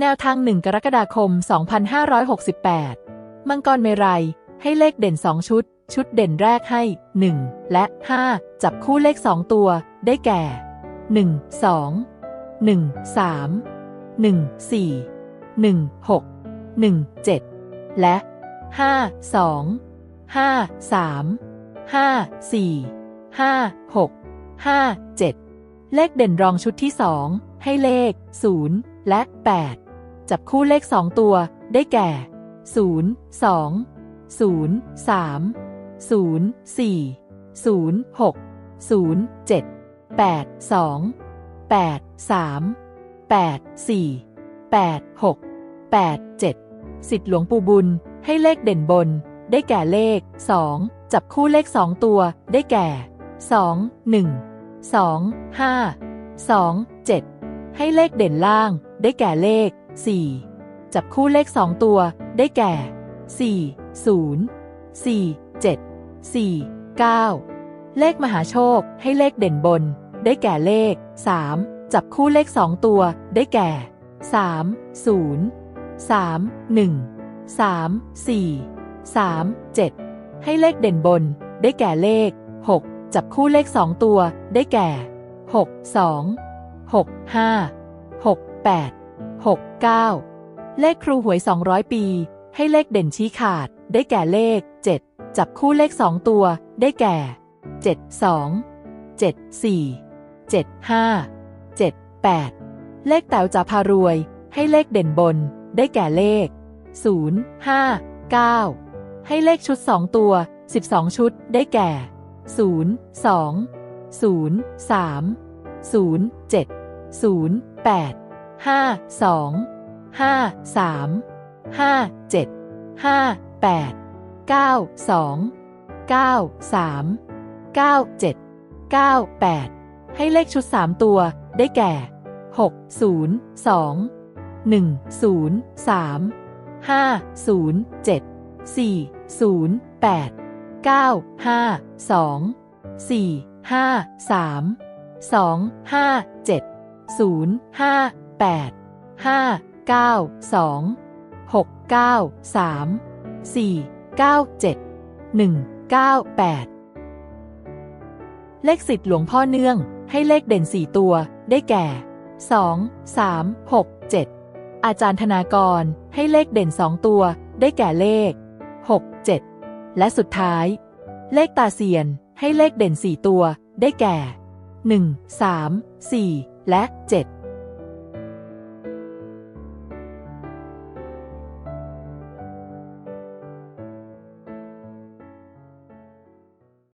แนวทาง 1 กรกฎาคม 2568 มังกรเมรัย ให้เลขเด่น 2 ชุด ชุดเด่นแรกให้ 1 และ 5 จับคู่เลข 2 ตัว ได้แก่ 1 2 1 3 1 4 1 6 1 7 และ 5 2 5 3 5 4 5 6 5 7 เลขเด่นรองชุดที่ 2 ให้เลข 0 และ 8 จับคู่เลข 2 ตัว ได้แก่ 0 2 0 3 0 4 0 6 0 7 8 2 8 3 8 4 8 6 8 7 สิทธิ์หลวงปู่บุญให้เลขเด่นบน ได้แก่เลข 2 จับคู่เลข 2 ตัว ได้แก่ 2 1 2 5 2 7 ให้เลขเด่นล่าง ได้แก่เลข 4 จับคู่เลข 2 ตัว ได้แก่ 4 0 4 7 4 9 เลขมหาโชคให้เลขเด่นบน ได้แก่เลข 3 จับคู่เลข 2 ตัว ได้แก่ 3 0 3 1 3 4 3 7 ให้เลขเด่นบน ได้แก่เลข 6 จับคู่เลข 2 ตัว ได้แก่ 6 2 6 5 6 8 6 9 เลขครูหวย 200 ปี ให้เลขเด่นชี้ขาด ได้แก่เลข 7 จับคู่เลข 2 ตัว ได้แก่ 7 2 7 4 7 5 7 8 เลขแต๋วจ่าพารวย ให้เลขเด่นบน ได้แก่เลข 0 5 9 ให้เลขชุด 2 ตัว 12 ชุด ได้แก่ 0 2 0 3 0 7 0 8 5 2 5 3 5 7 5 8 9 2 9 3 9 7 9 8ให้เลขชุด3ตัวได้แก่6 0 2 1 0 3 5 0 7 4 0 8 9 5 2 4 5 3 2 5 7 0 5 8 5 9 2 6 9 3 4 9 7 1 9 8 เลขสิทธิ์หลวงพ่อเนื่อง ให้เลขเด่น 4 ตัว ได้แก่ 2 3 6 7 อาจารย์ธนากรให้เลขเด่น 2 ตัว ได้แก่เลข 6 7 และสุดท้าย เลขตาเซียนให้เลขเด่น 4 ตัว ได้แก่ 1 3 4 และ 7